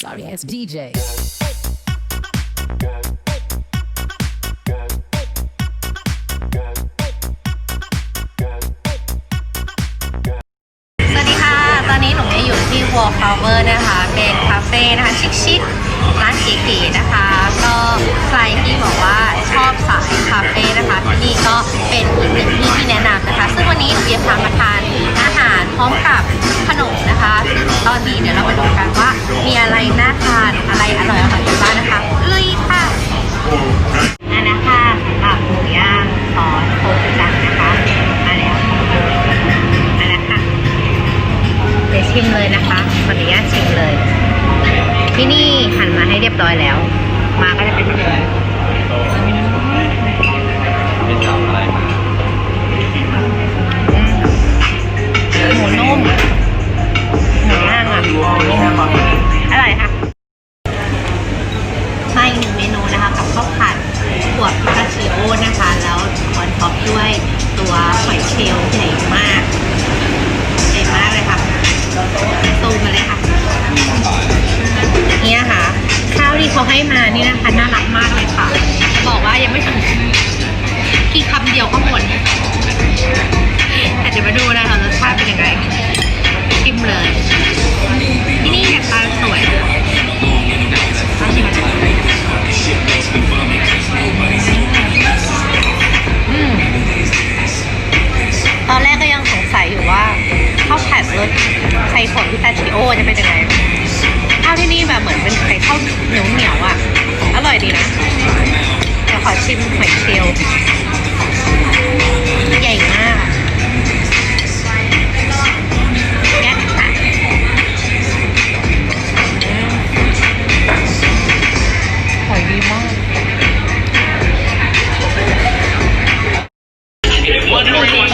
sorry ass DJ. สวัสดีค่ะ ตอนนี้หนูเนี่ยอยู่ที่ Wall Flower นะคะ เป็นคาเฟ่นะคะ ชิคๆร้านเก๋ๆนะคะ ก็ใครที่บอกว่าชอบสายคาเฟ่นะคะ ที่นี่ก็เป็นอีกหนึ่งที่ที่แนะนำนะคะ ซึ่งวันนี้หนูจะพามาทานอาหา รพร้อมกับขนมนะคะ ตอนนี้เดี๋ยวเรามาดูกันว่า มีอะไรน่าทานอะไรอร่อยๆกันบ้างนะคะลุยค่ะอันนะคะสำหรับหมูย่างซอสโคจูจังนะคะมาแล้วอันนะคะเดี๋ยวชิมเลยนะคะขออนุญาตชิมเลย ที่นี่หั่นมาให้เรียบร้อยแล้ว มาก็จะเป็นแบบนี้เป็น ที่เขาให้มานี่นะคะน่ารักมากเลยค่ะ บอกว่ายังไม่ถึงกินคำเดียวก็หมดแต่เดี๋ยวมาดูนะคะรสชาติเป็นยังไงชิมเลย ที่นี่เนี่ยปลาสวยตอนแรกก็ยังสงสัยอยู่ว่าข้าวผัดรสไข่ฝนพิตาชิโอจะเป็นยังไงาวที่นี่แบบเหมือนเป็นไข่ข้าวเหนียวเหนียวอะ อร่อยดีนะ เดี๋ยวขอชิมหอยเชลล์ใหญ่มากแก๊สค่ะอืมหอยดีมาก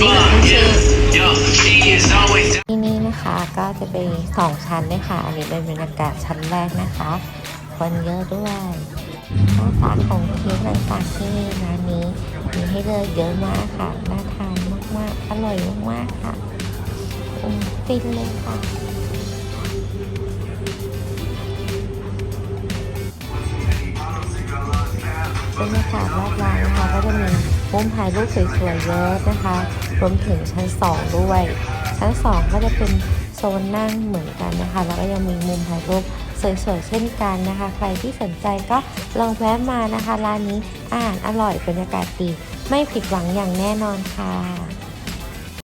นี่อันชื่อที่นี่นะคะก็จะเป็นสองชั้นเลยค่ะ อันนี้เป็นบรรยากาศชั้นแรกนะคะ คนเยอะด้วยหน้าตาของเค้กต่างๆที่ร้านนี้มีให้เลือกเยอะมากค่ะน่าทานมากๆ อร่อยมากๆค่ะฟินเลยค่ะ บรรยากาศรอบร้านนะคะก็จะมีมุมถ่ายรูปสวยๆเยอะนะคะรวมถึงชั้น2ด้วย ชั้น2ก็จะเป็นโซนนั่งเหมือนกันนะคะ แล้วก็ยังมีมุมถ่ายรูปสวยๆเช่นกันนะคะ ใครที่สนใจก็ลองแวะมานะคะ ร้านนี้อาหารอร่อยบรรยากาศดี ไม่ผิดหวังอย่างแน่นอนค่ะ